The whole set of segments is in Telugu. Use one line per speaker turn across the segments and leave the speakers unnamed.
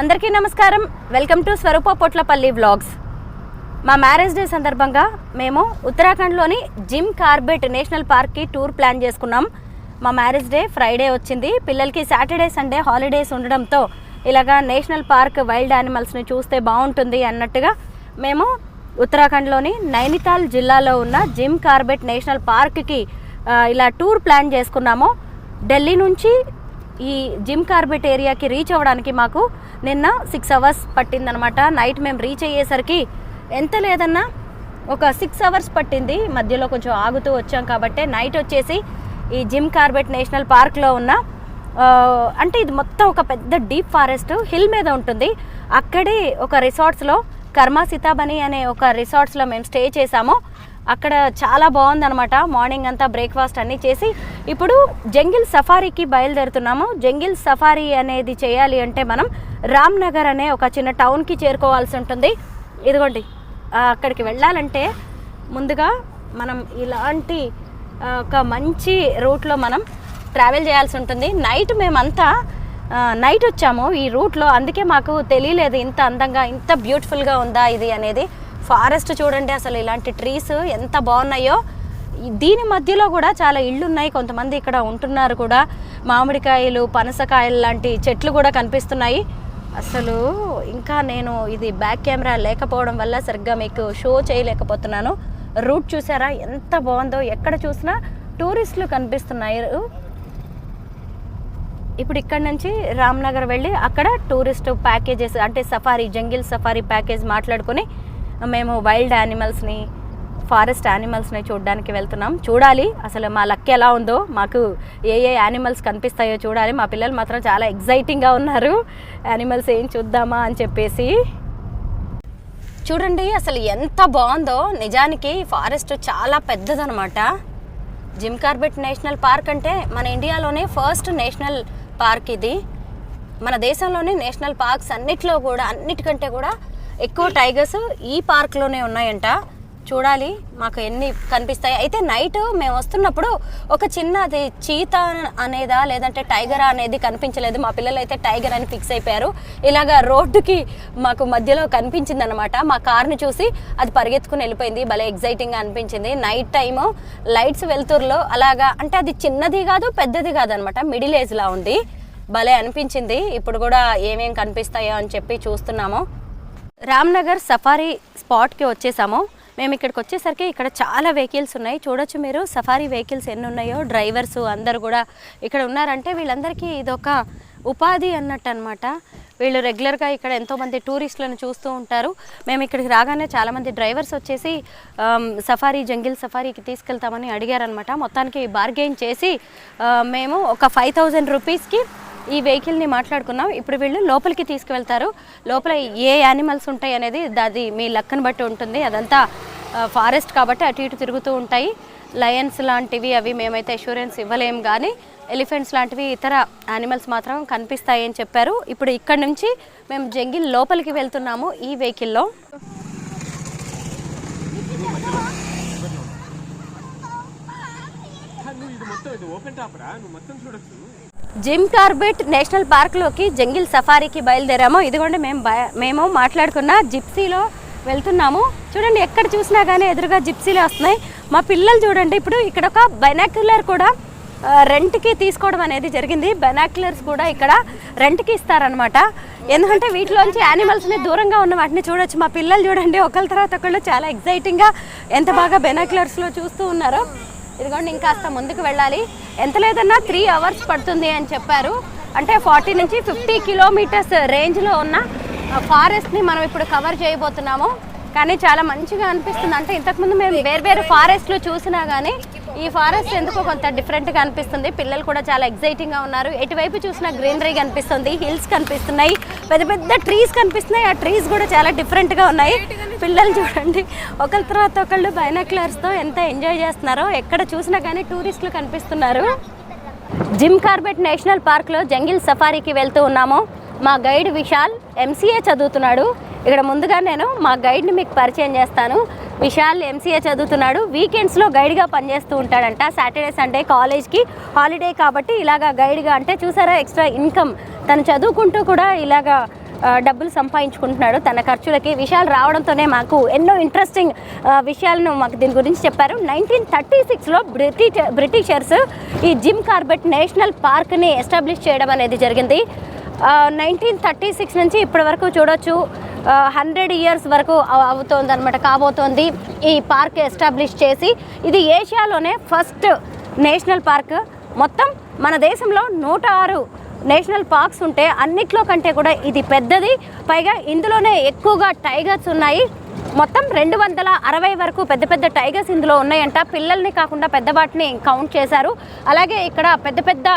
అందరికీ నమస్కారం. Welcome to Swaroopa Potlapalli vlogs మా మ్యారేజ్ డే సందర్భంగా మేము ఉత్తరాఖండ్లోని జిమ్ కార్బెట్ నేషనల్ పార్క్కి టూర్ ప్లాన్ చేసుకున్నాం. మా మ్యారేజ్ డే ఫ్రైడే వచ్చింది. పిల్లలకి సాటర్డే సండే హాలిడేస్ ఉండడంతో ఇలాగా నేషనల్ పార్క్ వైల్డ్ యానిమల్స్ని చూస్తే బాగుంటుంది అన్నట్టుగా మేము ఉత్తరాఖండ్లోని నైనితాల్ జిల్లాలో ఉన్న జిమ్ కార్బెట్ నేషనల్ పార్క్కి ఇలా టూర్ ప్లాన్ చేసుకున్నాము. ఢిల్లీ నుంచి ఈ జిమ్ కార్బెట్ ఏరియాకి రీచ్ అవ్వడానికి మాకు నిన్న సిక్స్ అవర్స్ పట్టిందనమాట నైట్ మేము రీచ్ అయ్యేసరికి ఎంత లేదన్నా ఒక సిక్స్ అవర్స్ పట్టింది. మధ్యలో కొంచెం ఆగుతూ వచ్చాం కాబట్టి నైట్ వచ్చేసి ఈ జిమ్ కార్బెట్ నేషనల్ పార్క్లో ఉన్న అంటే ఇది మొత్తం ఒక పెద్ద డీప్ ఫారెస్ట్ హిల్ మీద ఉంటుంది. అక్కడే ఒక రిసార్ట్స్లో కర్మా సీతాబని అనే ఒక రిసార్ట్స్లో మేము స్టే చేసాము అక్కడ చాలా బాగుందనమాట మార్నింగ్ అంతా బ్రేక్ఫాస్ట్ అన్నీ చేసి ఇప్పుడు జంగిల్ సఫారీకి బయలుదేరుతున్నాము. జంగిల్ సఫారీ అనేది చేయాలి అంటే మనం రామ్ నగర్ అనే ఒక చిన్న టౌన్కి చేరుకోవాల్సి ఉంటుంది. ఇదిగోండి అక్కడికి వెళ్ళాలంటే ముందుగా మనం ఇలాంటి ఒక మంచి రూట్లో మనం ట్రావెల్ చేయాల్సి ఉంటుంది. నైట్ మేమంతా నైట్ వచ్చాము ఈ రూట్లో. అందుకే మాకు తెలియలేదు ఇంత అందంగా ఇంత బ్యూటిఫుల్గా ఉందా ఇది అనేది. ఫారెస్ట్ చూడండి అసలు ఇలాంటి ట్రీస్ ఎంత బాగున్నాయో. దీని మధ్యలో కూడా చాలా ఇళ్ళు ఉన్నాయి కొంతమంది ఇక్కడ ఉంటున్నారు కూడా. మామిడికాయలు పనసకాయలు లాంటి చెట్లు కూడా కనిపిస్తున్నాయి. అసలు ఇంకా నేను ఇది బ్యాక్ కెమెరా లేకపోవడం వల్ల సరిగ్గా మీకు షో చేయలేకపోతున్నాను. రూట్ చూసారా? ఎంత బాగుందో ఎక్కడ చూసినా టూరిస్టులు కనిపిస్తున్నాయి ఇప్పుడు ఇక్కడ నుంచి రామ్నగర్ వెళ్ళి అక్కడ టూరిస్ట్ ప్యాకేజెస్ అంటే సఫారీ జంగిల్ సఫారీ ప్యాకేజ్ మాట్లాడుకొని మేము వైల్డ్ యానిమల్స్ని ఫారెస్ట్ యానిమల్స్ని చూడడానికి వెళ్తున్నాం. చూడాలి అసలు మా లక్ ఎలా ఉందో మాకు ఏ ఏ యానిమల్స్ కనిపిస్తాయో చూడాలి. మా పిల్లలు మాత్రం చాలా ఎగ్జైటింగ్గా ఉన్నారు. యానిమల్స్ ఏం చూద్దామా అని చెప్పేసి. చూడండి అసలు ఎంత బాగుందో. నిజానికి ఫారెస్ట్ చాలా పెద్దదనమాట. జిమ్ కార్బెట్ నేషనల్ పార్క్ అంటే మన ఇండియాలోనే ఫస్ట్ నేషనల్ పార్క్ ఇది. మన దేశంలోనే నేషనల్ పార్క్స్ అన్నిట్లో కూడా అన్నిటికంటే కూడా ఎక్కువ టైగర్స్ ఈ పార్క్లోనే ఉన్నాయంట. చూడాలి మాకు ఎన్ని కనిపిస్తాయి. అయితే నైట్ మేము వస్తున్నప్పుడు ఒక చిన్నది చీత అనేదా లేదంటే టైగరా అనేది కనిపించలేదు. మా పిల్లలు అయితే టైగర్ అని ఫిక్స్ అయిపోయారు. ఇలాగా రోడ్డుకి మాకు మధ్యలో కనిపించింది అనమాట మా కార్ని చూసి అది పరిగెత్తుకుని వెళ్ళిపోయింది. భలే ఎగ్జైటింగ్గా అనిపించింది. నైట్ టైము లైట్స్ వెలుతురులో అలాగా అంటే అది చిన్నది కాదు పెద్దది కాదనమాట మిడిల్ ఏజ్లా ఉంది. భలే అనిపించింది. ఇప్పుడు కూడా ఏమేం కనిపిస్తాయో అని చెప్పి చూస్తున్నాము. రామ్నగర్ సఫారీ స్పాట్కి వచ్చేసాము. మేము ఇక్కడికి వచ్చేసరికి ఇక్కడ చాలా వెహికల్స్ ఉన్నాయి. చూడొచ్చు మీరు సఫారీ వెహికల్స్ ఎన్ని ఉన్నాయో డ్రైవర్స్ అందరు కూడా ఇక్కడ ఉన్నారంటే వీళ్ళందరికీ ఇదొక ఉపాధి అన్నట్టు అనమాట వీళ్ళు రెగ్యులర్గా ఇక్కడ ఎంతోమంది టూరిస్టులను చూస్తూ ఉంటారు. మేము ఇక్కడికి రాగానే చాలామంది డ్రైవర్స్ వచ్చేసి సఫారీ జంగిల్ సఫారీకి తీసుకెళ్తామని అడిగారనమాట మొత్తానికి బార్గెయిన్ చేసి మేము ఒక ఫైవ్ థౌజండ్ రూపీస్కి ఈ వెహికల్ని మాట్లాడుకున్నాం ఇప్పుడు వీళ్ళు లోపలికి తీసుకువెళ్తారు లోపల ఏ యానిమల్స్ ఉంటాయి అనేది అది మీ లక్కను బట్టి ఉంటుంది అదంతా ఫారెస్ట్ కాబట్టి అటు ఇటు తిరుగుతూ ఉంటాయి లయన్స్ లాంటివి అవి మేమైతే అష్యూరెన్స్ ఇవ్వలేము కానీ ఎలిఫెంట్స్ లాంటివి ఇతర యానిమల్స్ మాత్రం కనిపిస్తాయి అని చెప్పారు ఇప్పుడు ఇక్కడ నుంచి మేము జంగిల్ లోపలికి వెళ్తున్నాము ఈ వెహికల్లో
మొత్తం ఓపెన్ నువ్వు మొత్తం చూడొచ్చు
జిమ్ కార్బెట్ నేషనల్ పార్క్లోకి జంగిల్ సఫారీకి బయలుదేరాము. ఇదిగోండి మేము బయ- మేము మాట్లాడుకున్న జిప్సీలో వెళ్తున్నాము. చూడండి ఎక్కడ చూసినా కానీ ఎదురుగా జిప్సీలే వస్తున్నాయి. మా పిల్లలు చూడండి ఇప్పుడు ఇక్కడ ఒక బైనాక్యులర్ కూడా రెంట్కి తీసుకోవడం అనేది జరిగింది. బెనాక్యులర్స్ కూడా ఇక్కడ రెంట్కి ఇస్తారనమాట ఎందుకంటే వీటిలోంచి యానిమల్స్ని దూరంగా ఉన్న వాటిని చూడొచ్చు. మా పిల్లలు చూడండి ఒకళ్ళ తర్వాత ఒకళ్ళు చాలా ఎగ్జైటింగ్గా ఎంత బాగా బెనాక్యులర్స్లో చూస్తూ ఉన్నారో. ఇదిగోండి ఇంకాస్త ముందుకు వెళ్ళాలి. ఎంత లేదన్నా త్రీ అవర్స్ పడుతుంది అని చెప్పారు. అంటే ఫార్టీ నుంచి ఫిఫ్టీ కిలోమీటర్స్ రేంజ్లో ఉన్న ఫారెస్ట్ని మనం ఇప్పుడు కవర్ చేయబోతున్నాము. కానీ చాలా మంచిగా అనిపిస్తుంది. అంటే ఇంతకుముందు మేము వేరు వేరు ఫారెస్ట్లు చూసినా కానీ ఈ ఫారెస్ట్ ఎందుకో కొంత డిఫరెంట్గా అనిపిస్తుంది. పిల్లలు కూడా చాలా ఎగ్జైటింగ్గా ఉన్నారు. ఎటువైపు చూసినా గ్రీనరీ కనిపిస్తుంది. హిల్స్ కనిపిస్తున్నాయి. పెద్ద పెద్ద ట్రీస్ కనిపిస్తున్నాయి. ఆ ట్రీస్ కూడా చాలా డిఫరెంట్గా ఉన్నాయి. పిల్లలు చూడండి. ఒకరి తర్వాత ఒకళ్ళు బైనాక్యులర్స్తో ఎంత ఎంజాయ్ చేస్తున్నారో ఎక్కడ చూసినా కానీ టూరిస్టులు కనిపిస్తున్నారు. జిమ్ కార్బెట్ నేషనల్ పార్క్లో జంగిల్ సఫారీకి వెళ్తూ ఉన్నాము. మా గైడ్ విశాల్ ఎంసీఏ చదువుతున్నాడు. ఇక్కడ ముందుగా నేను మా గైడ్ని మీకు పరిచయం చేస్తాను. విశాల్ ఎంసీఏ చదువుతున్నాడు. వీకెండ్స్లో గైడ్గా పనిచేస్తూ ఉంటాడంట. సాటర్డే సండే కాలేజ్కి హాలిడే కాబట్టి ఇలాగా గైడ్గా అంటే చూసారా ఎక్స్ట్రా ఇన్కమ్ తను చదువుకుంటూ కూడా ఇలాగా డబ్బులు సంపాదించుకుంటున్నాడు తన ఖర్చులకి. విషయాలు రావడంతోనే మాకు ఎన్నో ఇంట్రెస్టింగ్ విషయాలను మాకు దీని గురించి చెప్పారు. నైన్టీన్ థర్టీ సిక్స్లో బ్రిటిష్ బ్రిటిషర్స్ ఈ జిమ్ కార్బెట్ నేషనల్ పార్క్ని ఎస్టాబ్లిష్ చేయడం అనేది జరిగింది. నైన్టీన్ థర్టీ సిక్స్ నుంచి ఇప్పటి వరకు చూడొచ్చు. హండ్రెడ్ ఇయర్స్ వరకు అవుతోంది అనమాట కాబోతోంది ఈ పార్క్ ఎస్టాబ్లిష్ చేసి. ఇది ఏషియాలోనే ఫస్ట్ నేషనల్ పార్క్. మొత్తం మన దేశంలో నూట ఆరు నేషనల్ పార్క్స్ ఉంటే అన్నిట్లో కంటే కూడా ఇది పెద్దది. పైగా ఇందులోనే ఎక్కువగా టైగర్స్ ఉన్నాయి. మొత్తం రెండు వందల అరవై వరకు పెద్ద పెద్ద టైగర్స్ ఇందులో ఉన్నాయంట. పిల్లల్ని కాకుండా పెద్ద వాటిని కౌంట్ చేశారు. అలాగే ఇక్కడ పెద్ద పెద్ద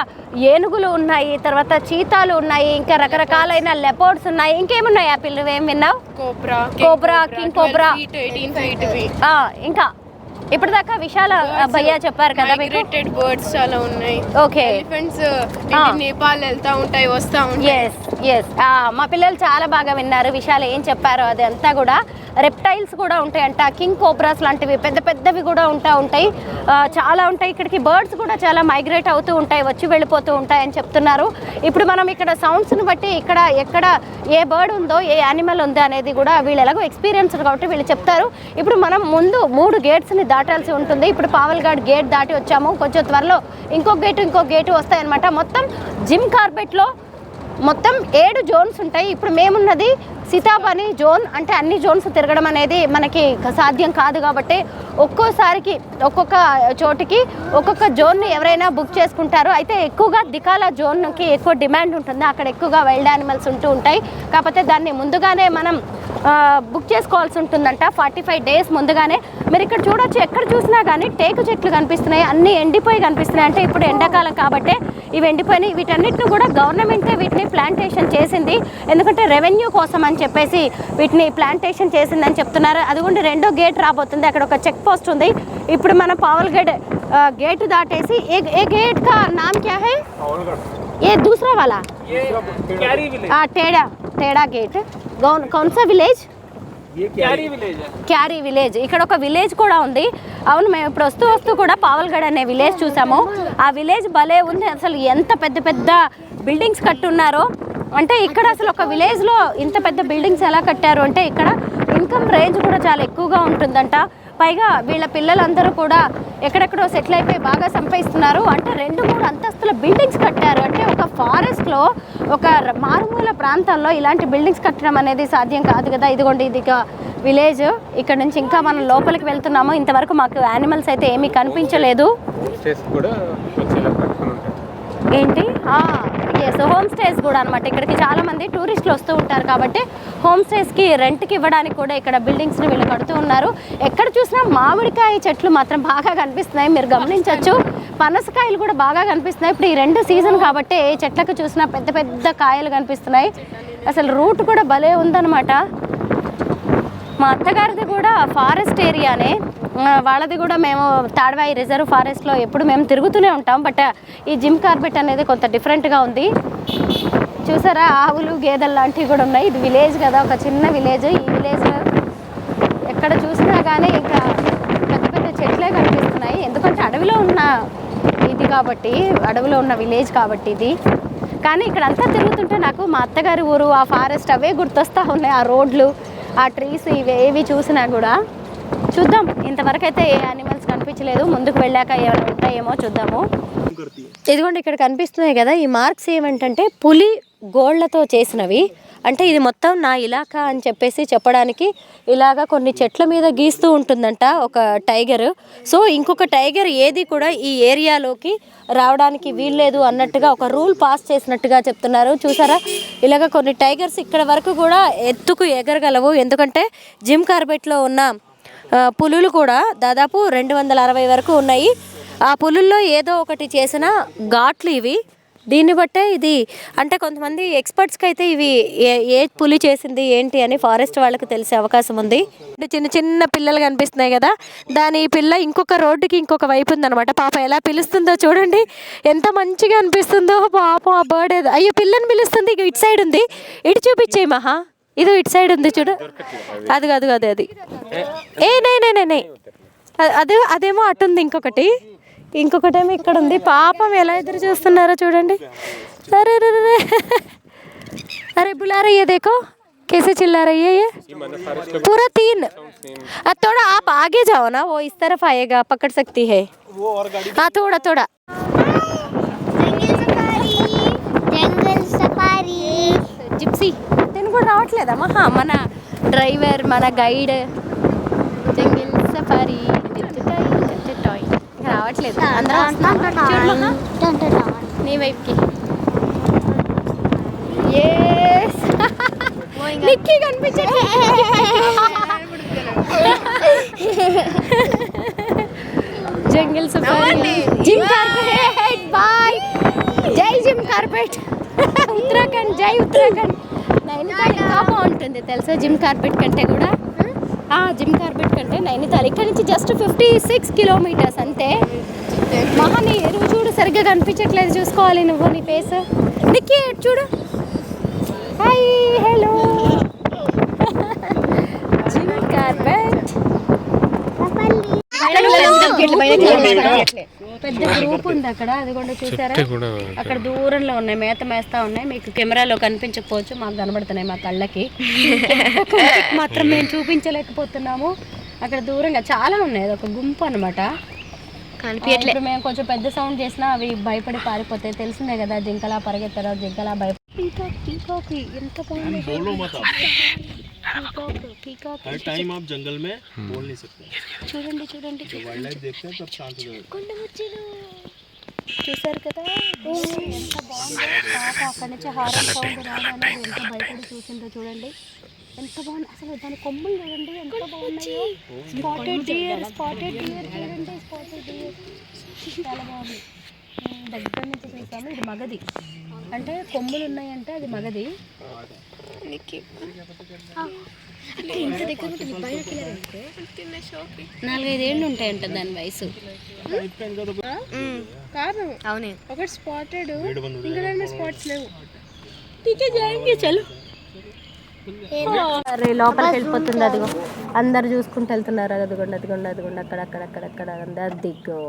ఏనుగులు ఉన్నాయి తర్వాత చీతాలు ఉన్నాయి ఇంకా రకరకాలైన లెపర్డ్స్ ఉన్నాయి. ఇంకేమున్నాయి ఆ పిల్లలు? ఏం విన్నావు?
కోబ్రా
కోబ్రా,
ఫీట్
ఆ, ఇంకా ఇప్పటిదాకా విశాల భయ్యా చెప్పారు కదా
మైగ్రేటెడ్ బర్డ్స్ చాలా ఉన్నాయి.
Okay
elephants. నేపాల్ వెళ్తా ఉంటాయి వస్తా ఉంటాయి.
ఎస్ ఎస్ మా పిల్లలు చాలా బాగా విన్నారు. విషయాలు ఏం చెప్పారో అది అంతా కూడా. రెప్టైల్స్ కూడా ఉంటాయంట కింగ్ కోబ్రాస్ లాంటివి పెద్ద పెద్దవి కూడా ఉంటా ఉంటాయి. చాలా ఉంటాయి. ఇక్కడికి బర్డ్స్ కూడా చాలా మైగ్రేట్ అవుతూ ఉంటాయి వచ్చి వెళ్ళిపోతూ ఉంటాయి అని చెప్తున్నారు. ఇప్పుడు మనం ఇక్కడ సౌండ్స్ని బట్టి ఇక్కడ ఎక్కడ ఏ బర్డ్ ఉందో ఏ యానిమల్ ఉందో అనేది కూడా వీళ్ళు ఎలాగో ఎక్స్పీరియన్స్ కాబట్టి వీళ్ళు చెప్తారు. ఇప్పుడు మనం ముందు మూడు గేట్స్ని దాటాల్సి ఉంటుంది. ఇప్పుడు పావల్గాడ్ గేట్ దాటి వచ్చాము. కొంచెం త్వరలో ఇంకో గేటు ఇంకో గేటు వస్తాయన్నమాట. మొత్తం జిమ్ కార్బెట్లో మొత్తం ఏడు జోన్స్ ఉంటాయి. ఇప్పుడు మేమున్నది సీతాబని జోన్ అంటే అన్ని జోన్స్ తిరగడం అనేది మనకి సాధ్యం కాదు కాబట్టి ఒక్కోసారికి ఒక్కొక్క చోటికి ఒక్కొక్క జోన్ని ఎవరైనా బుక్ చేసుకుంటారు. అయితే ఎక్కువగా దికాల జోన్కి ఎక్కువ డిమాండ్ ఉంటుంది. అక్కడ ఎక్కువగా వైల్డ్ యానిమల్స్ ఉంటూ ఉంటాయి. కాకపోతే దాన్ని ముందుగానే మనం బుక్ చేసుకోవాల్సి ఉంటుందంట. ఫార్టీ ఫైవ్ డేస్ ముందుగానే మీరు ఇక్కడ చూడొచ్చు ఎక్కడ చూసినా కానీ టేకు చెట్లు కనిపిస్తున్నాయి అన్నీ ఎండిపోయి కనిపిస్తున్నాయి. అంటే ఇప్పుడు ఎండాకాలం కాబట్టి ఇవి ఎండిపోయినాయి. వీటన్నిటిని కూడా గవర్నమెంటే వీటిని ప్లాంటేషన్ చేసింది. ఎందుకంటే రెవెన్యూ కోసం అని చెప్పేసి వీటిని ప్లాంటేషన్ చేసిందని చెప్తున్నారు. అది కూడా రెండో గేట్ రాబోతుంది. అక్కడ ఒక చెక్ పోస్ట్ ఉంది. ఇప్పుడు మన పావల్గఢ్ గేట్ దాటేసి ఏ ఏ గేట్ కా? నామ్ క్యా హే? ఏ దూసరా వాళ్ళ టేడా టేడా
గేట్. కౌన్ కౌన్ విలేజ్?
క్యారీ? విలేజ్ ఇక్కడ ఒక విలేజ్ కూడా ఉంది. అవును మేము ఇప్పుడు వస్తూ వస్తూ కూడా పావల్గడ్ అనే విలేజ్ చూసాము. ఆ విలేజ్ భలే ఉంది. అసలు ఎంత పెద్ద పెద్ద బిల్డింగ్స్ కట్టున్నారో. అంటే ఇక్కడ అసలు ఒక విలేజ్లో ఇంత పెద్ద బిల్డింగ్స్ ఎలా కట్టారు? అంటే ఇక్కడ ఇన్కమ్ రేంజ్ కూడా చాలా ఎక్కువగా ఉంటుందంట. పైగా వీళ్ళ పిల్లలందరూ కూడా ఎక్కడెక్కడో సెటిల్ అయిపోయి బాగా సంపాదిస్తున్నారు. అంటే రెండు మూడు అంతస్తుల బిల్డింగ్స్ కట్టారు. అంటే ఒక ఫారెస్ట్లో ఒక మారుమూల ప్రాంతాల్లో ఇలాంటి బిల్డింగ్స్ కట్టడం అనేది సాధ్యం కాదు కదా. ఇదిగోండి ఇది విలేజ్. ఇక్కడ నుంచి ఇంకా మనం లోపలికి వెళ్తున్నాము. ఇంతవరకు మాకు యానిమల్స్ అయితే ఏమీ కనిపించలేదు. ఏంటి? ఎస్ హోమ్ స్టేస్ కూడా అనమాట ఇక్కడికి చాలామంది టూరిస్టులు వస్తూ ఉంటారు కాబట్టి హోమ్ స్టేస్కి రెంట్కి ఇవ్వడానికి కూడా ఇక్కడ బిల్డింగ్స్ని వీళ్ళు కడుతూ ఉన్నారు. ఎక్కడ చూసినా మామిడికాయ చెట్లు మాత్రం బాగా కనిపిస్తున్నాయి. మీరు గమనించవచ్చు పనసకాయలు కూడా బాగా కనిపిస్తున్నాయి. ఇప్పుడు ఈ రెండు సీజన్ కాబట్టి ఏ చెట్లకు చూసినా పెద్ద పెద్ద కాయలు కనిపిస్తున్నాయి. అసలు రూట్ కూడా భలే ఉందన్నమాట. మా అత్తగారిది కూడా ఫారెస్ట్ ఏరియానే వాళ్ళది కూడా మేము తాడవాయి రిజర్వ్ ఫారెస్ట్లో ఎప్పుడు మేము తిరుగుతూనే ఉంటాం బట్ ఈ జిమ్ కార్బెట్ అనేది కొంత డిఫరెంట్గా ఉంది. చూసారా ఆవులు గేదెలు లాంటివి కూడా ఉన్నాయి. ఇది విలేజ్ కదా ఒక చిన్న విలేజ్. ఈ విలేజ్ ఎక్కడ చూసినా కానీ ఇంకా పెద్ద పెద్ద చెట్లే కనిపిస్తున్నాయి. ఎందుకంటే అడవిలో ఉన్న ఇది కాబట్టి అడవిలో ఉన్న విలేజ్ కాబట్టి ఇది. కానీ ఇక్కడ అంతా తిరుగుతుంటే నాకు మా అత్తగారి ఊరు ఆ ఫారెస్ట్ అవే గుర్తొస్తా ఉన్నాయి. ఆ రోడ్లు ఆ ట్రీస్ ఇవి ఏవి చూసినా కూడా. చూద్దాం. ఇంతవరకు అయితే ఏ యానిమల్స్ కనిపించలేదు. ముందుకు వెళ్ళాక ఏమైనా ఉంటాయేమో చూద్దాము. ఇదిగోండి ఇక్కడ కనిపిస్తున్నాయి కదా. ఈ మార్క్స్ ఏమంటంటే పులి గోళ్ళతో చేసినవి. అంటే ఇది మొత్తం నా ఇలాకా అని చెప్పేసి చెప్పడానికి ఇలాగా కొన్ని చెట్ల మీద గీస్తూ ఉంటుందంట ఒక టైగర్. సో ఇంకొక టైగర్ ఏది కూడా ఈ ఏరియాలోకి రావడానికి వీల్లేదు అన్నట్టుగా ఒక రూల్ పాస్ చేసినట్టుగా చెప్తున్నారు. చూసారా? ఇలాగ కొన్ని టైగర్స్ ఇక్కడ వరకు కూడా ఎత్తుకు ఎగరగలవు. ఎందుకంటే జిమ్ కార్బెట్లో ఉన్న పులులు కూడా దాదాపు రెండు వందల అరవై వరకు ఉన్నాయి. ఆ పులుల్లో ఏదో ఒకటి చేసిన ఘాట్లు ఇవి. దీన్ని బట్టే ఇది అంటే కొంతమంది ఎక్స్పర్ట్స్కి అయితే ఇవి ఏ ఏ పులి చేసింది ఏంటి అని ఫారెస్ట్ వాళ్ళకి తెలిసే అవకాశం ఉంది. చిన్న చిన్న పిల్లలు కనిపిస్తున్నాయి కదా దాని పిల్ల ఇంకొక రోడ్డుకి ఇంకొక వైపు ఉందన్నమాట. పాప ఎలా పిలుస్తుందో చూడండి ఎంత మంచిగా అనిపిస్తుందో పాపం ఆ బర్డ్. ఏదో అయ్యో పిల్లని పిలుస్తుంది ఇక ఇటు సైడ్ ఉంది. ఇటు చూపించేయి మహా. ఇది ఇటు సైడ్ ఉంది చూడు అది కాదు కాదు అది ఏ నే నే నే నే అ- అదే అదేమో అటుంది ఇంకొకటి ఇంకొకటేమో ఇక్కడ ఉంది పాపం ఎలా ఎదురు చూస్తున్నారో చూడండి అరే రే రే రే. अरे बुला रही है देखो कैसे चिल्ला रही है ये
ఈ మన ఫారెస్ట్ లో
पूरा तीन
సేమ్
आ, थोड़ा आप आगे जाओ ना वो इस तरफ आएगा पकड़ सकती है हाँ थोड़ा थोड़ा కూడా రావట్లేదమ్మా హా, మన డ్రైవర్ మన గైడ్ జంగిల్ సఫారీ రావట్లేదు. అందరూ మహా. నీ వైపుకి. నిక్కీ కనిపించట్లేదు. Jungle safari. Jim Corbett boy జై జిమ్ కార్పెట్ ఉత్తరాఖండ్ జై ఉత్తరాఖండ్. నైనితాల్ ఇంకా బాగుంటుంది తెలుసా? జిమ్ కార్పెట్ కంటే కూడా? ఆ జిమ్ కార్పెట్ కంటే నైనితాల్ ఇక్కడ నుంచి జస్ట్ ఫిఫ్టీ సిక్స్ కిలోమీటర్స్ అంతే. మహా నీ ఎరువు చూడు సరిగ్గా కనిపించట్లేదు చూసుకోవాలి నువ్వు నీ ఫేస్ నిక్కి చూడు? Hi hello Jim Corbett. పెద్ద గ్రూప్ ఉంది అక్కడ అది కూడా చూసారా అక్కడ దూరంలో ఉన్నాయి మేత మేస్తా ఉన్నాయి. మీకు కెమెరాలో కనిపించకపోవచ్చు మాకు కనబడుతున్నాయి మా కళ్ళకి మాత్రం మేము చూపించలేకపోతున్నాము. అక్కడ దూరంగా చాలా ఉన్నాయి అది ఒక గుంపు అనమాట ఇప్పుడు మేము కొంచెం పెద్ద సౌండ్ చేసినా అవి భయపడి పారిపోతాయి. తెలిసిందే కదా జింకలా పరిగెత్తారో జింకలా భయ పీకాక్ పీకాక్ ఎంత బాగుంది
बोलो मत आप
పీకాక్ పీకాక్
हर टाइम आप जंगल में बोल नहीं सकते
చూడండి చూడండి
वाइल्ड लाइफ देखते हैं तब शांत हो जाओगे
కొండముచ్చులు చూసారు కదా ఓ, ఎంత బాగుందో పాప అక్కడి నుంచి హారన్ సౌండ్ రాగానే అది ఎంత భయపడి చూసిందో చూడండి ఎంత బాగుంది అసలు దాని కొమ్ములు చూడండి ఎంత బాగున్నాయో స్పాటెడ్ డియర్ స్పాటెడ్ డియర్ చూడండి స్పాటెడ్ డియర్ చాలా బాగుంది ఉమ్, దగ్గర నుంచి చూసాము ఇది మగది అంటే కొమ్ములు ఉన్నాయంటే అది మగది నాలుగైదేళ్ళు ఉంటాయంట దాని వయసు
కాదు అవునే ఒకటి స్పాటెడ్ ఇంకా స్పాట్స్ లేవు
చలు అరే లోపలికి వెళ్ళిపోతుంది అదిగో అందరు చూసుకుంటూ వెళ్తున్నారు అదిగోండి అదిగోండి అదిగోండి అక్కడ అక్కడ అక్కడ అక్కడ అందరు దిగ్గో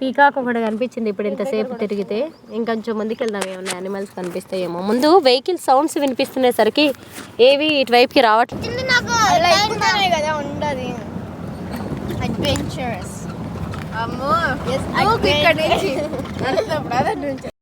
పీకాక్ ఒకటి కనిపించింది ఇప్పుడు ఇంతసేపు తిరిగితే. ఇంకొంచెం ముందుకు వెళ్దాం ఏమన్నా యానిమల్స్ కనిపిస్తాయేమో. ముందు వెహికల్ సౌండ్స్ వినిపిస్తునేసరికి ఏవి ఇటువైపుకి రావట్లేదు
అడ్వెంచరస్ అమ్మో ఇక్కడ నుంచి.